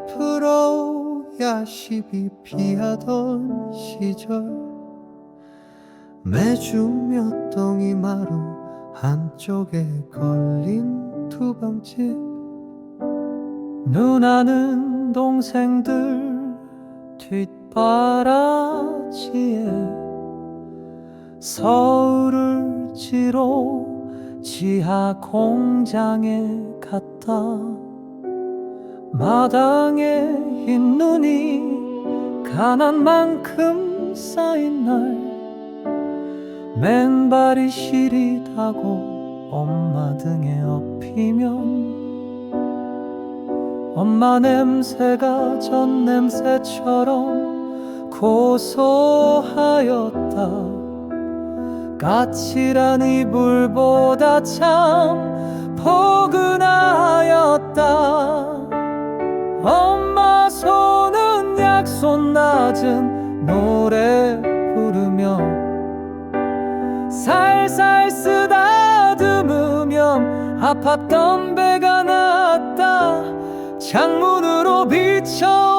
연꽃잎으로 야식이 피하던 시절. 매주 몇 덩이 마루 한쪽에 걸린 두방집 누나는 동생들 뒷바라지에 서울을 지로 지하 공장에 갔다. 마당에 흰 눈이 가난 만큼 쌓인 날. 맨발이 시리다고 엄마 등에 업히면 엄마 냄새가 전 냄새처럼 고소하였다 까칠한 이불보다 참 포근하였다. 엄마 손은 약손 낮은 노래 부르며 살살 쓰다듬으면 아팠던 배가 났다. 창문으로 비춰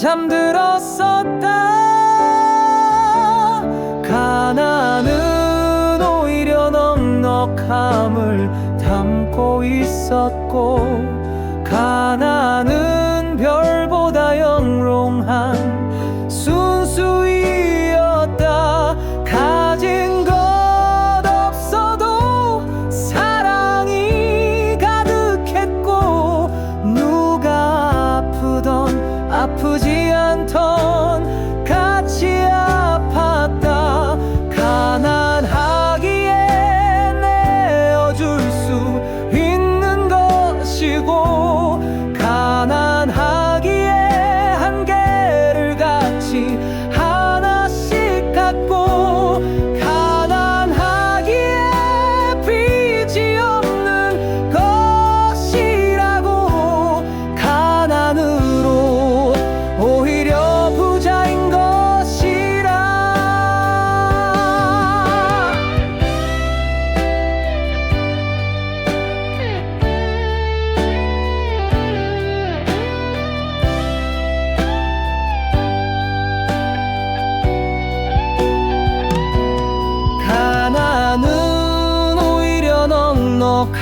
잠들었었다. 가나는 오히려 넉넉함을 담고 있었고 가나는 별 아프지 않던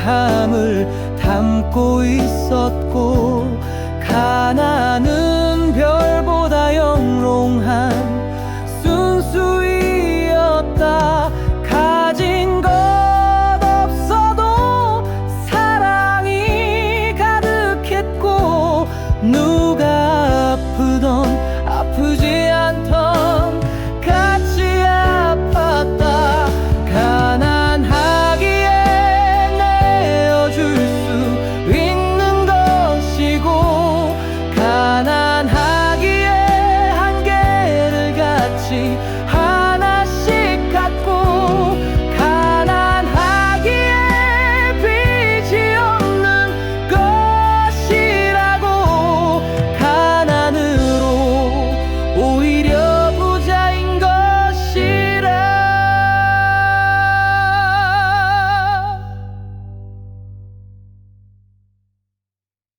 넉넉함을 담고 있었고 가나는